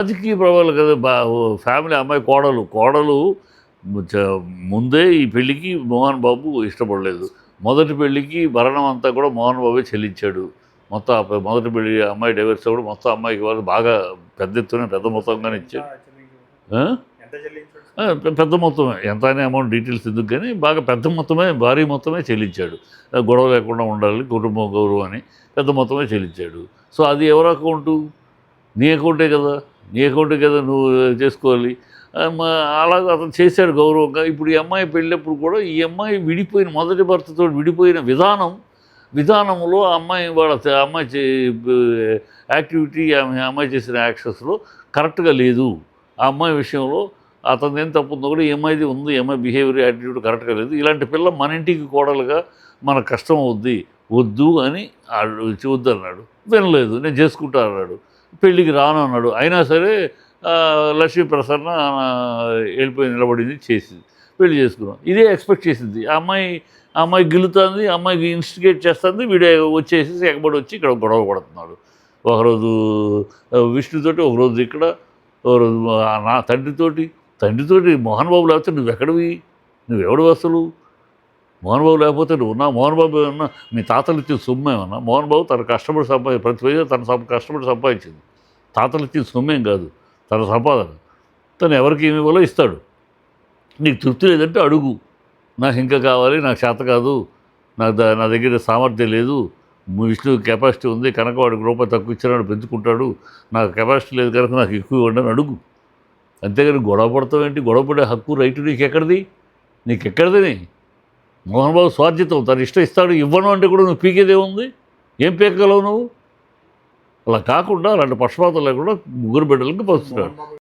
రాజకీయ ప్రభావాలు కదా బా ఫ్యామిలీ అమ్మాయి కోడలు. కోడలు ముందే ఈ పెళ్ళికి మోహన్ బాబు ఇష్టపడలేదు. మొదటి పెళ్ళికి భరణం అంతా కూడా మోహన్ బాబే చెల్లించాడు. మొత్తం మొదటి పెళ్ళి అమ్మాయి డైవర్స్ కూడా మొత్తం అమ్మాయికి వాళ్ళు బాగా పెద్ద ఎత్తున పెద్ద మొత్తంగానే ఇచ్చాడు పెద్ద మొత్తమే. ఎంత అనే అమౌంట్ డీటెయిల్స్ ఎందుకు కానీ బాగా పెద్ద మొత్తమే భారీ మొత్తమే చెల్లించాడు. గొడవ లేకుండా ఉండాలి కుటుంబ గౌరవం అని పెద్ద మొత్తమే చెల్లించాడు. సో అది ఎవరి అకౌంటు? నీ అకౌంటే కదా. నీ అకౌంట్ కదా నువ్వు చేసుకోవాలి. ఆ, అలాగ అతను చేశాడు గౌరవంగా. ఇప్పుడు ఈ అమ్మాయి పెళ్ళినప్పుడు కూడా ఈ అమ్మాయి విడిపోయిన మొదటి భర్తతో విడిపోయిన విధానం విధానంలో అమ్మాయి వాళ్ళ అమ్మాయి చే యాక్టివిటీ ఆమె అమ్మాయి చేసిన యాక్షన్స్లో కరెక్ట్గా లేదు. ఆ అమ్మాయి విషయంలో అతను ఏం తప్పు ఉందో కూడా ఈ అమ్మాయిది ఉంది. ఈ అమ్మాయి బిహేవియర్ యాటిట్యూడ్ కరెక్ట్గా లేదు. ఇలాంటి పిల్ల మన ఇంటికి కోడలుగా మన కష్టం అవుద్ది. వద్దు అని ఆడు వద్దు అన్నాడు వినలేదు. నేను చేసుకుంటా అన్నాడు. పెళ్ళికి రాను అన్నాడు. అయినా సరే లక్ష్మీ ప్రసన్న వెళ్ళిపోయి నిలబడింది చేసింది. పెళ్ళి చేసుకున్నాం. ఇదే ఎక్స్పెక్ట్ చేసింది. ఆ అమ్మాయి ఆ అమ్మాయి గిలుతుంది అమ్మాయికి ఇన్స్టిగేట్ చేస్తుంది వీడే వచ్చేసి ఎగబడి వచ్చి ఇక్కడ గొడవ పడుతున్నాడు. ఒకరోజు విష్ణుతోటి ఒకరోజు ఇక్కడ ఒకరోజు నా తండ్రితోటి తండ్రితోటి మోహన్ బాబు లేకపోతే నువ్వెక్కడివి? నువ్వెవడు అసలు? మోహన్ బాబు లేకపోతే నువ్వు ఉన్నా మోహన్ బాబు ఏమన్నా మీ తాతలు ఇచ్చిన సొమ్ము ఏమన్నా మోహన్ బాబు తన కష్టపడి సంపాది ప్రతి పైసా తన సం- కష్టపడి సంపాదించింది. తాతలు ఇచ్చిన సొమ్మేం కాదు తన సంపాదన. తను ఎవరికి ఏమి ఇవ్వాలో ఇస్తాడు. నీకు తృప్తి లేదంటే అడుగు. నాకు ఇంకా కావాలి నాకు చేత కాదు నాకు దా- నా దగ్గర సామర్థ్యం లేదు విష్ణు కెపాసిటీ ఉంది కనుక వాడికి రూపాయి తక్కువ ఇచ్చినాడు పెంచుకుంటాడు నాకు కెపాసిటీ లేదు కనుక నాకు ఎక్కువ ఇవ్వండి అని అడుగు. అంతేగాని గొడవ పడతావు ఏంటి గొడవ పడే హక్కు రైట్ నీకు ఎక్కడిది నీకు ఎక్కడిది మోహన్ బాబు స్వార్జితం తను ఇష్టం ఇస్తాడు ఇవ్వను అంటే కూడా నువ్వు పీకేదే ఉంది ఏం పీకగలవు నువ్వు? అలా కాకుండా అలాంటి పక్షపాతం లేకుండా ముగ్గురు బిడ్డలకి పంచుతున్నాడు